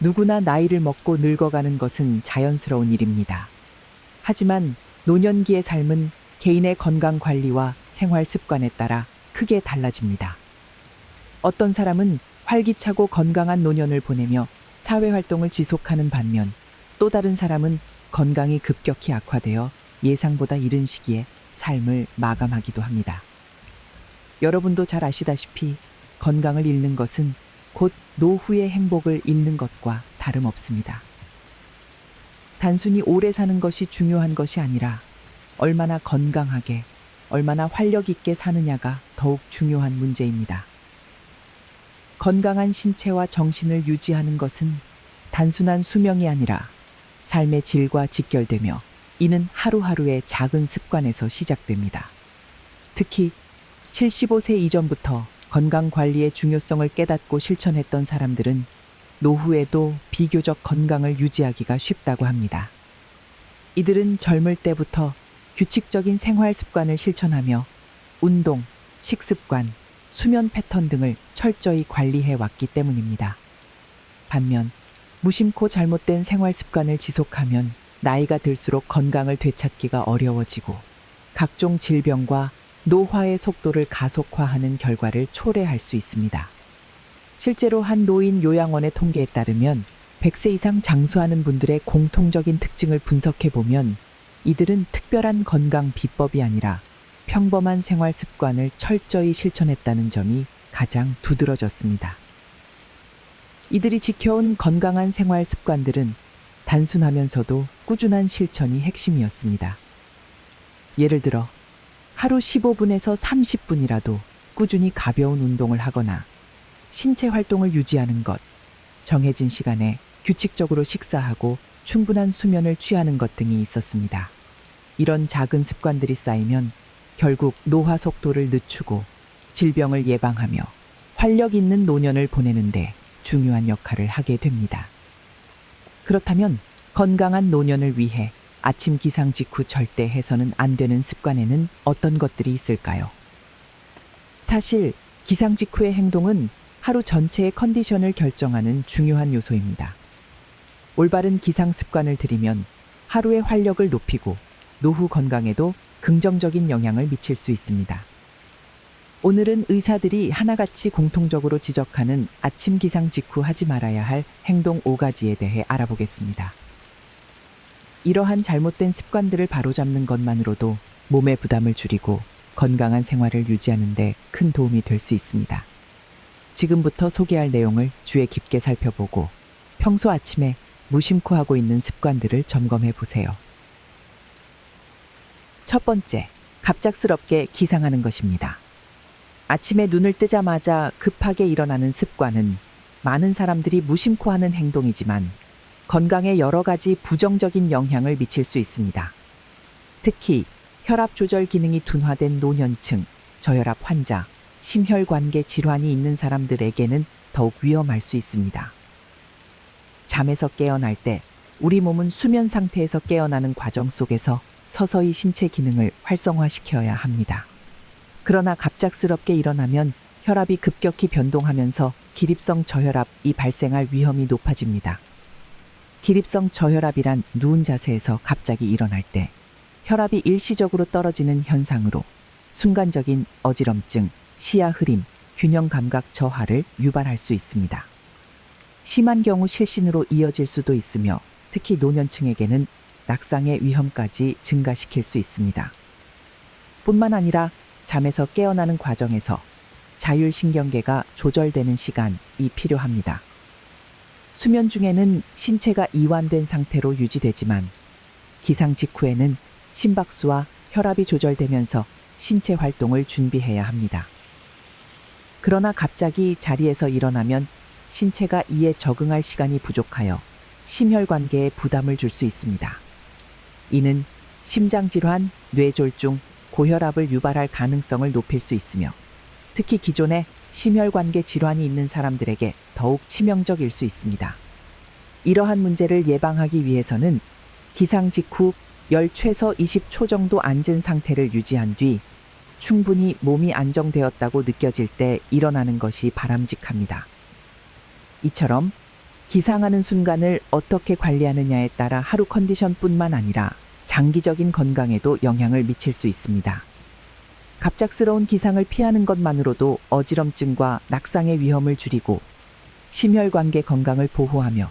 누구나 나이를 먹고 늙어가는 것은 자연스러운 일입니다. 하지만 노년기의 삶은 개인의 건강 관리와 생활 습관에 따라 크게 달라집니다. 어떤 사람은 활기차고 건강한 노년을 보내며 사회 활동을 지속하는 반면 또 다른 사람은 건강이 급격히 악화되어 예상보다 이른 시기에 삶을 마감하기도 합니다. 여러분도 잘 아시다시피 건강을 잃는 것은 곧 노후의 행복을 잃는 것과 다름없습니다. 단순히 오래 사는 것이 중요한 것이 아니라 얼마나 건강하게, 얼마나 활력 있게 사느냐가 더욱 중요한 문제입니다. 건강한 신체와 정신을 유지하는 것은 단순한 수명이 아니라 삶의 질과 직결되며 이는 하루하루의 작은 습관에서 시작됩니다. 특히 75세 이전부터 건강 관리의 중요성을 깨닫고 실천했던 사람들은 노후에도 비교적 건강을 유지하기가 쉽다고 합니다. 이들은 젊을 때부터 규칙적인 생활 습관을 실천하며 운동, 식습관, 수면 패턴 등을 철저히 관리해 왔기 때문입니다. 반면 무심코 잘못된 생활 습관을 지속하면 나이가 들수록 건강을 되찾기가 어려워지고 각종 질병과 노화의 속도를 가속화하는 결과를 초래할 수 있습니다. 실제로 한 노인 요양원의 통계에 따르면 100세 이상 장수하는 분들의 공통적인 특징을 분석해 보면 이들은 특별한 건강 비법이 아니라 평범한 생활 습관을 철저히 실천했다는 점이 가장 두드러졌습니다. 이들이 지켜온 건강한 생활 습관들은 단순하면서도 꾸준한 실천이 핵심이었습니다. 예를 들어 하루 15분에서 30분이라도 꾸준히 가벼운 운동을 하거나 신체 활동을 유지하는 것, 정해진 시간에 규칙적으로 식사하고 충분한 수면을 취하는 것 등이 있었습니다. 이런 작은 습관들이 쌓이면 결국 노화 속도를 늦추고 질병을 예방하며 활력 있는 노년을 보내는데 중요한 역할을 하게 됩니다. 그렇다면 건강한 노년을 위해 아침 기상 직후 절대 해서는 안 되는 습관에는 어떤 것들이 있을까요? 사실 기상 직후의 행동은 하루 전체의 컨디션을 결정하는 중요한 요소입니다. 올바른 기상 습관을 들이면 하루의 활력을 높이고 노후 건강에도 긍정적인 영향을 미칠 수 있습니다. 오늘은 의사들이 하나같이 공통적으로 지적하는 아침 기상 직후 하지 말아야 할 행동 5가지에 대해 알아보겠습니다. 이러한 잘못된 습관들을 바로잡는 것만으로도 몸의 부담을 줄이고 건강한 생활을 유지하는 데 큰 도움이 될 수 있습니다. 지금부터 소개할 내용을 주의 깊게 살펴보고 평소 아침에 무심코 하고 있는 습관들을 점검해 보세요. 첫 번째, 갑작스럽게 기상하는 것입니다. 아침에 눈을 뜨자마자 급하게 일어나는 습관은 많은 사람들이 무심코 하는 행동이지만 건강에 여러 가지 부정적인 영향을 미칠 수 있습니다. 특히 혈압 조절 기능이 둔화된 노년층, 저혈압 환자, 심혈관계 질환이 있는 사람들에게는 더욱 위험할 수 있습니다. 잠에서 깨어날 때 우리 몸은 수면 상태에서 깨어나는 과정 속에서 서서히 신체 기능을 활성화시켜야 합니다. 그러나 갑작스럽게 일어나면 혈압이 급격히 변동하면서 기립성 저혈압이 발생할 위험이 높아집니다. 기립성 저혈압이란 누운 자세에서 갑자기 일어날 때 혈압이 일시적으로 떨어지는 현상으로 순간적인 어지럼증, 시야 흐림, 균형 감각 저하를 유발할 수 있습니다. 심한 경우 실신으로 이어질 수도 있으며 특히 노년층에게는 낙상의 위험까지 증가시킬 수 있습니다. 뿐만 아니라 잠에서 깨어나는 과정에서 자율신경계가 조절되는 시간이 필요합니다. 수면 중에는 신체가 이완된 상태로 유지되지만 기상 직후에는 심박수와 혈압이 조절되면서 신체 활동을 준비해야 합니다. 그러나 갑자기 자리에서 일어나면 신체가 이에 적응할 시간이 부족하여 심혈관계에 부담을 줄 수 있습니다. 이는 심장질환, 뇌졸중, 고혈압을 유발할 가능성을 높일 수 있으며 특히 기존에 심혈관계 질환이 있는 사람들에게 더욱 치명적일 수 있습니다. 이러한 문제를 예방하기 위해서는 기상 직후 열 최소 20초 정도 앉은 상태를 유지한 뒤 충분히 몸이 안정되었다고 느껴질 때 일어나는 것이 바람직합니다. 이처럼 기상하는 순간을 어떻게 관리하느냐에 따라 하루 컨디션뿐만 아니라 장기적인 건강에도 영향을 미칠 수 있습니다. 갑작스러운 기상을 피하는 것만으로도 어지럼증과 낙상의 위험을 줄이고 심혈관계 건강을 보호하며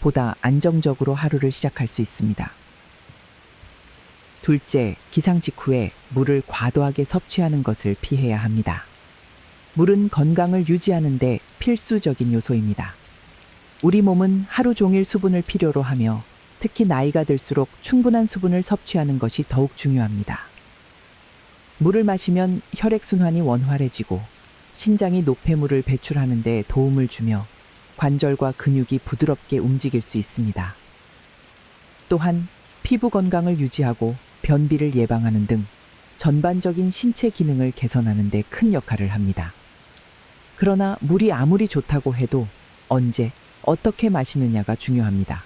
보다 안정적으로 하루를 시작할 수 있습니다. 둘째, 기상 직후에 물을 과도하게 섭취하는 것을 피해야 합니다. 물은 건강을 유지하는데 필수적인 요소입니다. 우리 몸은 하루 종일 수분을 필요로 하며 특히 나이가 들수록 충분한 수분을 섭취하는 것이 더욱 중요합니다. 물을 마시면 혈액순환이 원활해지고 신장이 노폐물을 배출하는 데 도움을 주며 관절과 근육이 부드럽게 움직일 수 있습니다. 또한 피부 건강을 유지하고 변비를 예방하는 등 전반적인 신체 기능을 개선하는 데 큰 역할을 합니다. 그러나 물이 아무리 좋다고 해도 언제 어떻게 마시느냐가 중요합니다.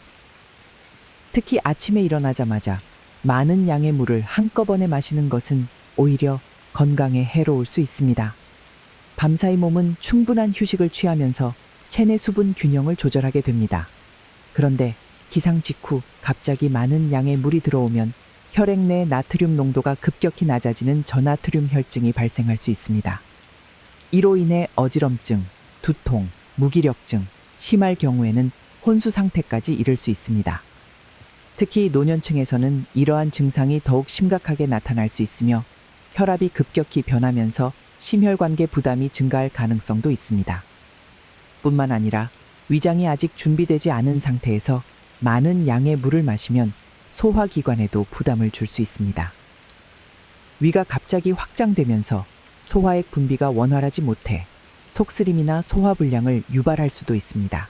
특히 아침에 일어나자마자 많은 양의 물을 한꺼번에 마시는 것은 오히려 건강에 해로울 수 있습니다. 밤사이 몸은 충분한 휴식을 취하면서 체내 수분 균형을 조절하게 됩니다. 그런데 기상 직후 갑자기 많은 양의 물이 들어오면 혈액 내 나트륨 농도가 급격히 낮아지는 저나트륨 혈증이 발생할 수 있습니다. 이로 인해 어지럼증, 두통, 무기력증, 심할 경우에는 혼수 상태까지 이를 수 있습니다. 특히 노년층에서는 이러한 증상이 더욱 심각하게 나타날 수 있으며 혈압이 급격히 변하면서 심혈관계 부담이 증가할 가능성도 있습니다. 뿐만 아니라 위장이 아직 준비되지 않은 상태에서 많은 양의 물을 마시면 소화기관에도 부담을 줄 수 있습니다. 위가 갑자기 확장되면서 소화액 분비가 원활하지 못해 속쓰림이나 소화불량을 유발할 수도 있습니다.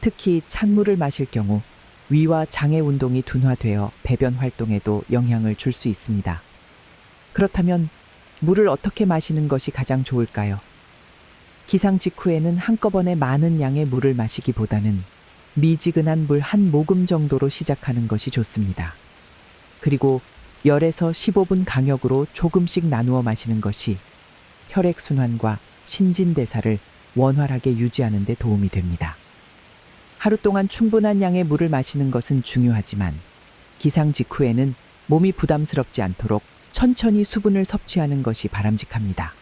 특히 찬물을 마실 경우 위와 장의 운동이 둔화되어 배변 활동에도 영향을 줄 수 있습니다. 그렇다면 물을 어떻게 마시는 것이 가장 좋을까요? 기상 직후에는 한꺼번에 많은 양의 물을 마시기보다는 미지근한 물 한 모금 정도로 시작하는 것이 좋습니다. 그리고 열에서 15분 간격으로 조금씩 나누어 마시는 것이 혈액순환과 신진대사를 원활하게 유지하는 데 도움이 됩니다. 하루 동안 충분한 양의 물을 마시는 것은 중요하지만 기상 직후에는 몸이 부담스럽지 않도록 천천히 수분을 섭취하는 것이 바람직합니다.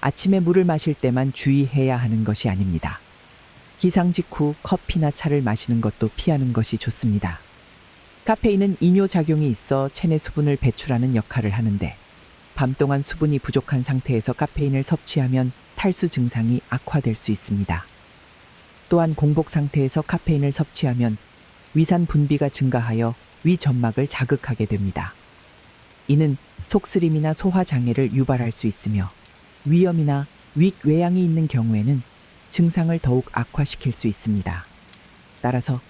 아침에 물을 마실 때만 주의해야 하는 것이 아닙니다. 기상 직후 커피나 차를 마시는 것도 피하는 것이 좋습니다. 카페인은 이뇨 작용이 있어 체내 수분을 배출하는 역할을 하는데 밤 동안 수분이 부족한 상태에서 카페인을 섭취하면 탈수 증상이 악화될 수 있습니다. 또한 공복 상태에서 카페인을 섭취하면 위산 분비가 증가하여 위 점막을 자극하게 됩니다. 이는 속쓰림이나 소화 장애를 유발할 수 있으며 위염이나 윗 외양이 있는 경우에는 증상을 더욱 악화시킬 수 있습니다. 따라서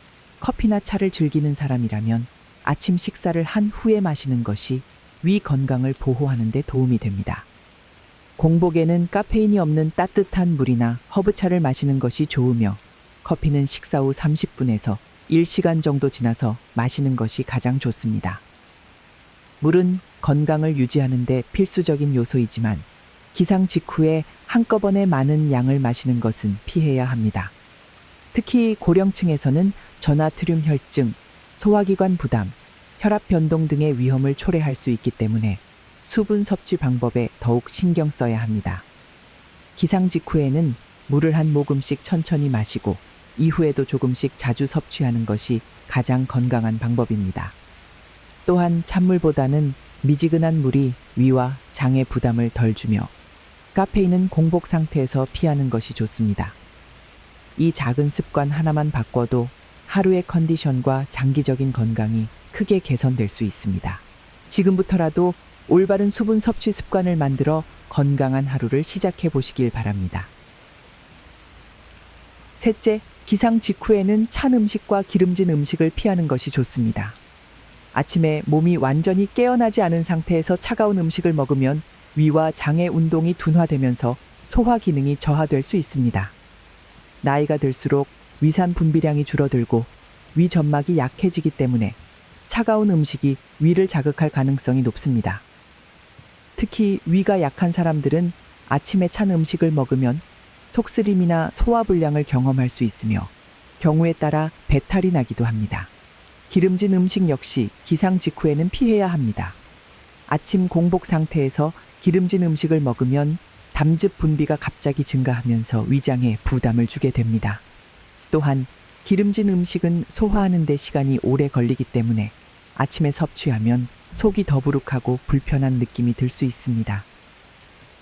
커피나 차를 즐기는 사람이라면 아침 식사를 한 후에 마시는 것이 위 건강을 보호하는 데 도움이 됩니다. 공복에는 카페인이 없는 따뜻한 물이나 허브차를 마시는 것이 좋으며 커피는 식사 후 30분에서 1시간 정도 지나서 마시는 것이 가장 좋습니다. 물은 건강을 유지하는 데 필수적인 요소이지만 기상 직후에 한꺼번에 많은 양을 마시는 것은 피해야 합니다. 특히 고령층에서는 저나트륨 혈증, 소화기관 부담, 혈압 변동 등의 위험을 초래할 수 있기 때문에 수분 섭취 방법에 더욱 신경 써야 합니다. 기상 직후에는 물을 한 모금씩 천천히 마시고 이후에도 조금씩 자주 섭취하는 것이 가장 건강한 방법입니다. 또한 찬물보다는 미지근한 물이 위와 장의 부담을 덜 주며 카페인은 공복 상태에서 피하는 것이 좋습니다. 이 작은 습관 하나만 바꿔도 하루의 컨디션과 장기적인 건강이 크게 개선될 수 있습니다. 지금부터라도 올바른 수분 섭취 습관을 만들어 건강한 하루를 시작해 보시길 바랍니다. 셋째, 기상 직후에는 찬 음식과 기름진 음식을 피하는 것이 좋습니다. 아침에 몸이 완전히 깨어나지 않은 상태에서 차가운 음식을 먹으면 위와 장의 운동이 둔화되면서 소화 기능이 저하될 수 있습니다. 나이가 들수록 위산 분비량이 줄어들고 위 점막이 약해지기 때문에 차가운 음식이 위를 자극할 가능성이 높습니다. 특히 위가 약한 사람들은 아침에 찬 음식을 먹으면 속쓰림이나 소화불량을 경험할 수 있으며 경우에 따라 배탈이 나기도 합니다. 기름진 음식 역시 기상 직후에는 피해야 합니다. 아침 공복 상태에서 기름진 음식을 먹으면 담즙 분비가 갑자기 증가하면서 위장에 부담을 주게 됩니다. 또한 기름진 음식은 소화하는 데 시간이 오래 걸리기 때문에 아침에 섭취하면 속이 더부룩하고 불편한 느낌이 들 수 있습니다.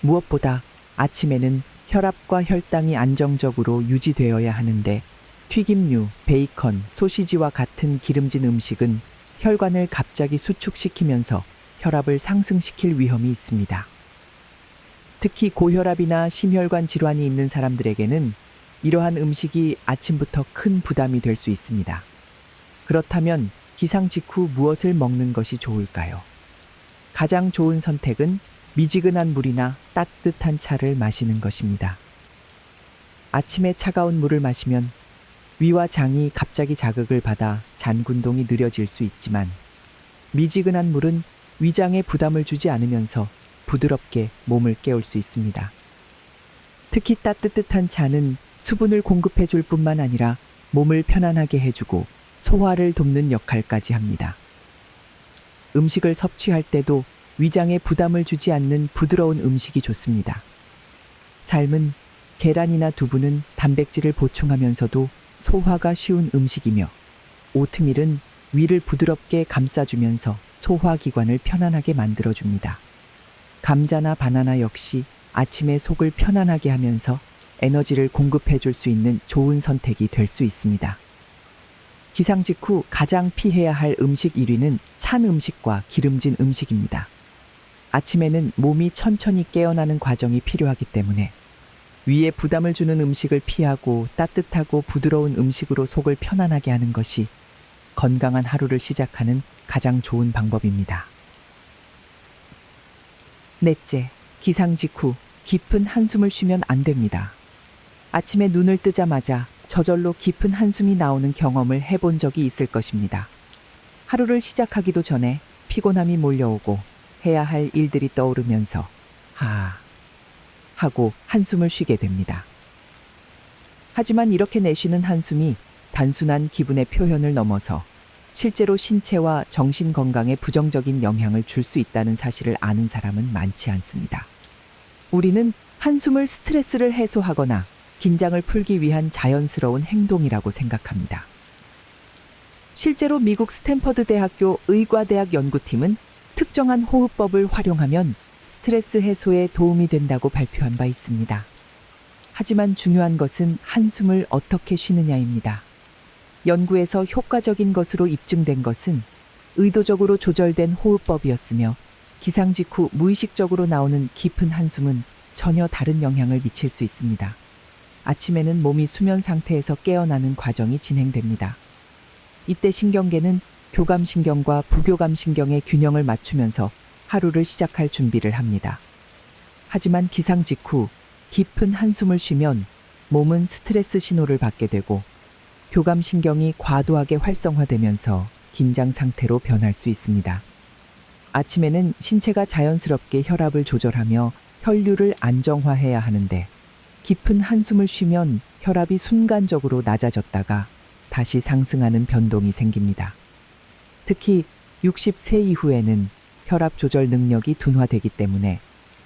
무엇보다 아침에는 혈압과 혈당이 안정적으로 유지되어야 하는데 튀김류, 베이컨, 소시지와 같은 기름진 음식은 혈관을 갑자기 수축시키면서 혈압을 상승시킬 위험이 있습니다. 특히 고혈압이나 심혈관 질환이 있는 사람들에게는 이러한 음식이 아침부터 큰 부담이 될 수 있습니다. 그렇다면 기상 직후 무엇을 먹는 것이 좋을까요? 가장 좋은 선택은 미지근한 물이나 따뜻한 차를 마시는 것입니다. 아침에 차가운 물을 마시면 위와 장이 갑자기 자극을 받아 잔군동이 느려질 수 있지만 미지근한 물은 위장에 부담을 주지 않으면서 부드럽게 몸을 깨울 수 있습니다. 특히 따뜻한 차는 수분을 공급해 줄 뿐만 아니라 몸을 편안하게 해주고 소화를 돕는 역할까지 합니다. 음식을 섭취할 때도 위장에 부담을 주지 않는 부드러운 음식이 좋습니다. 삶은 계란이나 두부는 단백질을 보충하면서도 소화가 쉬운 음식이며 오트밀은 위를 부드럽게 감싸주면서 소화기관을 편안하게 만들어줍니다. 감자나 바나나 역시 아침에 속을 편안하게 하면서 에너지를 공급해 줄 수 있는 좋은 선택이 될 수 있습니다. 기상 직후 가장 피해야 할 음식 1위는 찬 음식과 기름진 음식입니다. 아침에는 몸이 천천히 깨어나는 과정이 필요하기 때문에 위에 부담을 주는 음식을 피하고 따뜻하고 부드러운 음식으로 속을 편안하게 하는 것이 건강한 하루를 시작하는 가장 좋은 방법입니다. 넷째, 기상 직후 깊은 한숨을 쉬면 안 됩니다. 아침에 눈을 뜨자마자 저절로 깊은 한숨이 나오는 경험을 해본 적이 있을 것입니다. 하루를 시작하기도 전에 피곤함이 몰려오고 해야 할 일들이 떠오르면서 하 하고 한숨을 쉬게 됩니다. 하지만 이렇게 내쉬는 한숨이 단순한 기분의 표현을 넘어서 실제로 신체와 정신 건강에 부정적인 영향을 줄 수 있다는 사실을 아는 사람은 많지 않습니다. 우리는 한숨을 스트레스를 해소하거나 긴장을 풀기 위한 자연스러운 행동이라고 생각합니다. 실제로 미국 스탠퍼드 대학교 의과대학 연구팀은 특정한 호흡법을 활용하면 스트레스 해소에 도움이 된다고 발표한 바 있습니다. 하지만 중요한 것은 한숨을 어떻게 쉬느냐입니다. 연구에서 효과적인 것으로 입증된 것은 의도적으로 조절된 호흡법이었으며 기상 직후 무의식적으로 나오는 깊은 한숨은 전혀 다른 영향을 미칠 수 있습니다. 아침에는 몸이 수면 상태에서 깨어나는 과정이 진행됩니다. 이때 신경계는 교감신경과 부교감신경의 균형을 맞추면서 하루를 시작할 준비를 합니다. 하지만 기상 직후 깊은 한숨을 쉬면 몸은 스트레스 신호를 받게 되고 교감신경이 과도하게 활성화되면서 긴장 상태로 변할 수 있습니다. 아침에는 신체가 자연스럽게 혈압을 조절하며 혈류를 안정화해야 하는데 깊은 한숨을 쉬면 혈압이 순간적으로 낮아졌다가 다시 상승하는 변동이 생깁니다. 특히 60세 이후에는 혈압 조절 능력이 둔화되기 때문에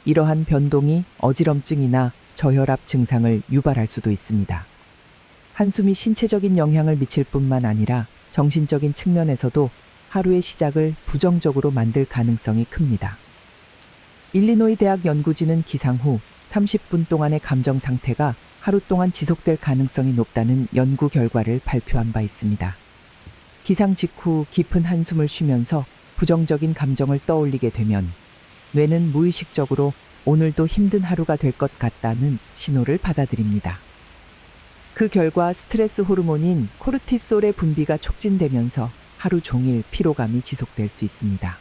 이러한 변동이 어지럼증이나 저혈압 증상을 유발할 수도 있습니다. 한숨이 신체적인 영향을 미칠 뿐만 아니라 정신적인 측면에서도 하루의 시작을 부정적으로 만들 가능성이 큽니다. 일리노이 대학 연구진은 기상 후 30분 동안의 감정 상태가 하루 동안 지속될 가능성이 높다는 연구 결과를 발표한 바 있습니다. 기상 직후 깊은 한숨을 쉬면서 부정적인 감정을 떠올리게 되면 뇌는 무의식적으로 오늘도 힘든 하루가 될 것 같다는 신호를 받아들입니다. 그 결과 스트레스 호르몬인 코르티솔의 분비가 촉진되면서 하루 종일 피로감이 지속될 수 있습니다.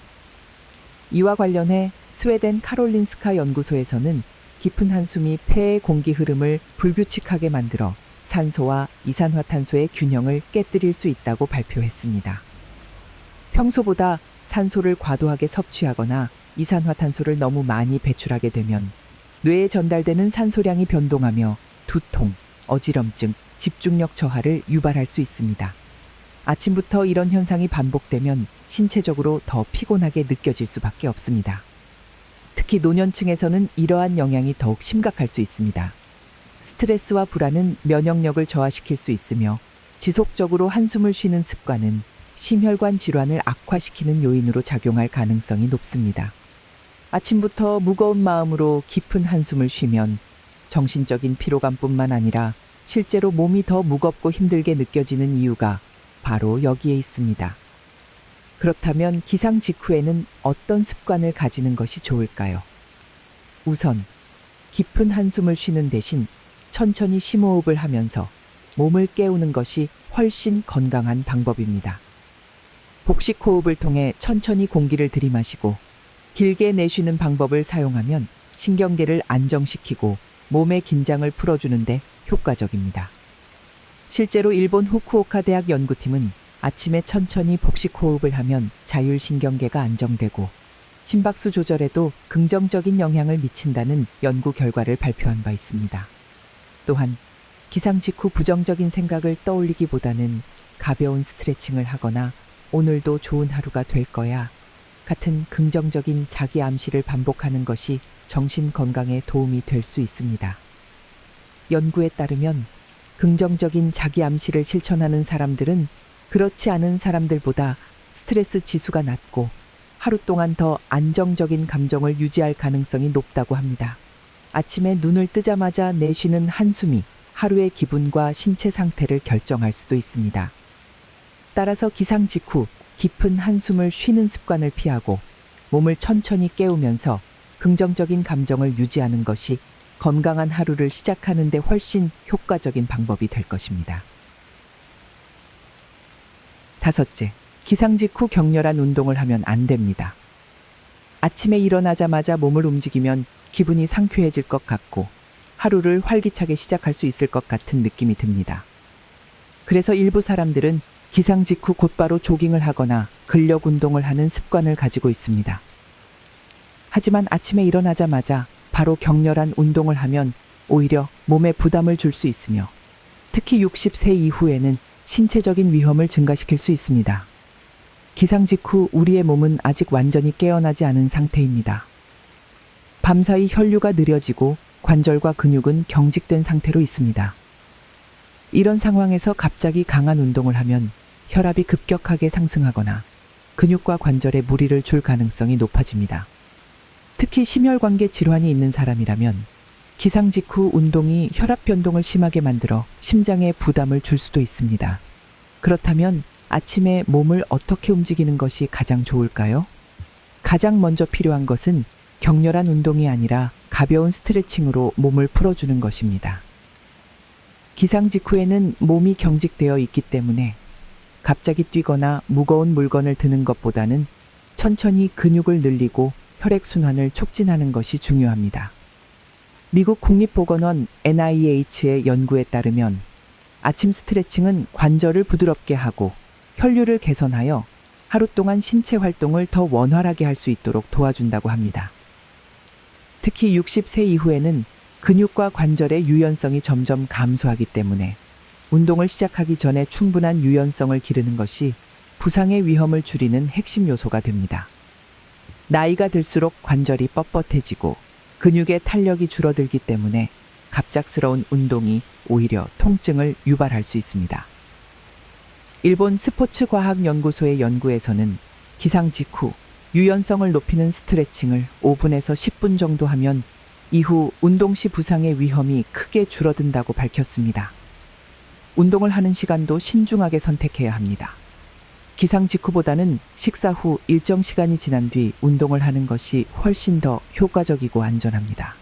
이와 관련해 스웨덴 카롤린스카 연구소에서는 깊은 한숨이 폐의 공기 흐름을 불규칙하게 만들어 산소와 이산화탄소의 균형을 깨뜨릴 수 있다고 발표했습니다. 평소보다 산소를 과도하게 섭취하거나 이산화탄소를 너무 많이 배출하게 되면 뇌에 전달되는 산소량이 변동하며 두통, 어지럼증, 집중력 저하를 유발할 수 있습니다. 아침부터 이런 현상이 반복되면 신체적으로 더 피곤하게 느껴질 수밖에 없습니다. 특히 노년층에서는 이러한 영향이 더욱 심각할 수 있습니다. 스트레스와 불안은 면역력을 저하시킬 수 있으며 지속적으로 한숨을 쉬는 습관은 심혈관 질환을 악화시키는 요인으로 작용할 가능성이 높습니다. 아침부터 무거운 마음으로 깊은 한숨을 쉬면 정신적인 피로감뿐만 아니라 실제로 몸이 더 무겁고 힘들게 느껴지는 이유가 바로 여기에 있습니다. 그렇다면 기상 직후에는 어떤 습관을 가지는 것이 좋을까요? 우선 깊은 한숨을 쉬는 대신 천천히 심호흡을 하면서 몸을 깨우는 것이 훨씬 건강한 방법입니다. 복식 호흡을 통해 천천히 공기를 들이마시고 길게 내쉬는 방법을 사용하면 신경계를 안정시키고 몸의 긴장을 풀어주는데 효과적입니다. 실제로 일본 후쿠오카 대학 연구팀은 아침에 천천히 복식 호흡을 하면 자율신경계가 안정되고 심박수 조절에도 긍정적인 영향을 미친다는 연구 결과를 발표한 바 있습니다. 또한 기상 직후 부정적인 생각을 떠올리기보다는 가벼운 스트레칭을 하거나 오늘도 좋은 하루가 될 거야 같은 긍정적인 자기 암시를 반복하는 것이 정신 건강에 도움이 될 수 있습니다. 연구에 따르면 긍정적인 자기 암시를 실천하는 사람들은 그렇지 않은 사람들보다 스트레스 지수가 낮고 하루 동안 더 안정적인 감정을 유지할 가능성이 높다고 합니다. 아침에 눈을 뜨자마자 내쉬는 한숨이 하루의 기분과 신체 상태를 결정할 수도 있습니다. 따라서 기상 직후 깊은 한숨을 쉬는 습관을 피하고 몸을 천천히 깨우면서 긍정적인 감정을 유지하는 것이 건강한 하루를 시작하는데 훨씬 효과적인 방법이 될 것입니다. 다섯째, 기상 직후 격렬한 운동을 하면 안 됩니다. 아침에 일어나자마자 몸을 움직이면 기분이 상쾌해질 것 같고 하루를 활기차게 시작할 수 있을 것 같은 느낌이 듭니다. 그래서 일부 사람들은 기상 직후 곧바로 조깅을 하거나 근력 운동을 하는 습관을 가지고 있습니다. 하지만 아침에 일어나자마자 바로 격렬한 운동을 하면 오히려 몸에 부담을 줄 수 있으며 특히 60세 이후에는 신체적인 위험을 증가시킬 수 있습니다. 기상 직후 우리의 몸은 아직 완전히 깨어나지 않은 상태입니다. 밤사이 혈류가 느려지고 관절과 근육은 경직된 상태로 있습니다. 이런 상황에서 갑자기 강한 운동을 하면 혈압이 급격하게 상승하거나 근육과 관절에 무리를 줄 가능성이 높아집니다. 특히 심혈관계 질환이 있는 사람이라면 기상 직후 운동이 혈압 변동을 심하게 만들어 심장에 부담을 줄 수도 있습니다. 그렇다면 아침에 몸을 어떻게 움직이는 것이 가장 좋을까요? 가장 먼저 필요한 것은 격렬한 운동이 아니라 가벼운 스트레칭으로 몸을 풀어주는 것입니다. 기상 직후에는 몸이 경직되어 있기 때문에 갑자기 뛰거나 무거운 물건을 드는 것보다는 천천히 근육을 늘리고 혈액순환을 촉진하는 것이 중요합니다. 미국 국립보건원 NIH의 연구에 따르면 아침 스트레칭은 관절을 부드럽게 하고 혈류를 개선하여 하루 동안 신체 활동을 더 원활하게 할 수 있도록 도와준다고 합니다. 특히 60세 이후에는 근육과 관절의 유연성이 점점 감소하기 때문에 운동을 시작하기 전에 충분한 유연성을 기르는 것이 부상의 위험을 줄이는 핵심 요소가 됩니다. 나이가 들수록 관절이 뻣뻣해지고 근육의 탄력이 줄어들기 때문에 갑작스러운 운동이 오히려 통증을 유발할 수 있습니다. 일본 스포츠 과학 연구소의 연구에서는 기상 직후 유연성을 높이는 스트레칭을 5분에서 10분 정도 하면 이후 운동 시 부상의 위험이 크게 줄어든다고 밝혔습니다. 운동을 하는 시간도 신중하게 선택해야 합니다. 기상 직후보다는 식사 후 일정 시간이 지난 뒤 운동을 하는 것이 훨씬 더 효과적이고 안전합니다.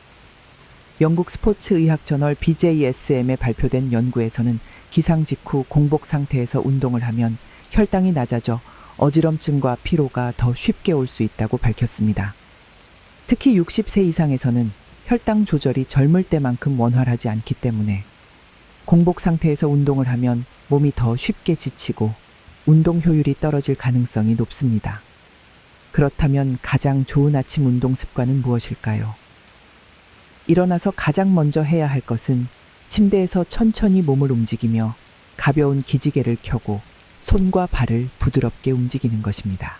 영국 스포츠 의학 저널 BJSM에 발표된 연구에서는 기상 직후 공복 상태에서 운동을 하면 혈당이 낮아져 어지럼증과 피로가 더 쉽게 올 수 있다고 밝혔습니다. 특히 60세 이상에서는 혈당 조절이 젊을 때만큼 원활하지 않기 때문에 공복 상태에서 운동을 하면 몸이 더 쉽게 지치고 운동 효율이 떨어질 가능성이 높습니다. 그렇다면 가장 좋은 아침 운동 습관은 무엇일까요? 일어나서 가장 먼저 해야 할 것은 침대에서 천천히 몸을 움직이며 가벼운 기지개를 켜고 손과 발을 부드럽게 움직이는 것입니다.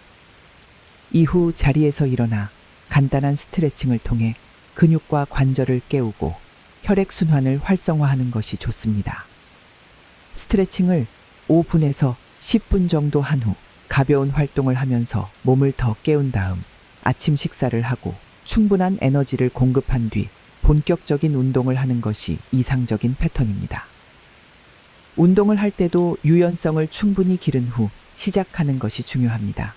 이후 자리에서 일어나 간단한 스트레칭을 통해 근육과 관절을 깨우고 혈액순환을 활성화하는 것이 좋습니다. 스트레칭을 5분에서 10분 정도 한 후 가벼운 활동을 하면서 몸을 더 깨운 다음 아침 식사를 하고 충분한 에너지를 공급한 뒤 본격적인 운동을 하는 것이 이상적인 패턴입니다. 운동을 할 때도 유연성을 충분히 기른 후 시작하는 것이 중요합니다.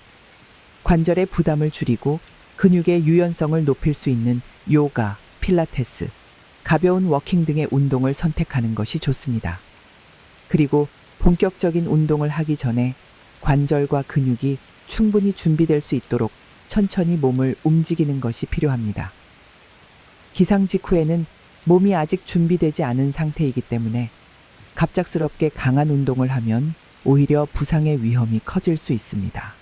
관절의 부담을 줄이고 근육의 유연성을 높일 수 있는 요가, 필라테스, 가벼운 워킹 등의 운동을 선택하는 것이 좋습니다. 그리고 본격적인 운동을 하기 전에 관절과 근육이 충분히 준비될 수 있도록 천천히 몸을 움직이는 것이 필요합니다. 기상 직후에는 몸이 아직 준비되지 않은 상태이기 때문에 갑작스럽게 강한 운동을 하면 오히려 부상의 위험이 커질 수 있습니다.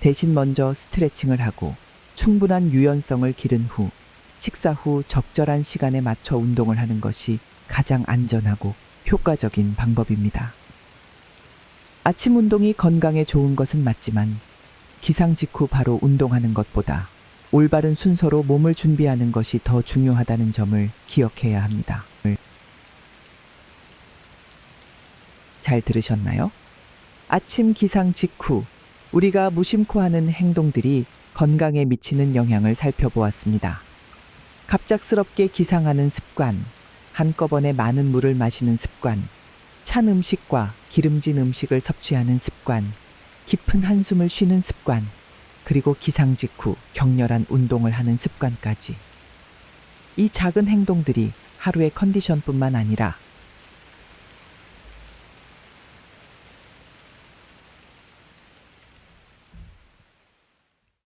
대신 먼저 스트레칭을 하고 충분한 유연성을 기른 후 식사 후 적절한 시간에 맞춰 운동을 하는 것이 가장 안전하고 효과적인 방법입니다. 아침 운동이 건강에 좋은 것은 맞지만 기상 직후 바로 운동하는 것보다 올바른 순서로 몸을 준비하는 것이 더 중요하다는 점을 기억해야 합니다. 잘 들으셨나요? 아침 기상 직후 우리가 무심코 하는 행동들이 건강에 미치는 영향을 살펴보았습니다. 갑작스럽게 기상하는 습관, 한꺼번에 많은 물을 마시는 습관, 찬 음식과 기름진 음식을 섭취하는 습관, 깊은 한숨을 쉬는 습관, 그리고 기상 직후 격렬한 운동을 하는 습관까지. 이 작은 행동들이 하루의 컨디션뿐만 아니라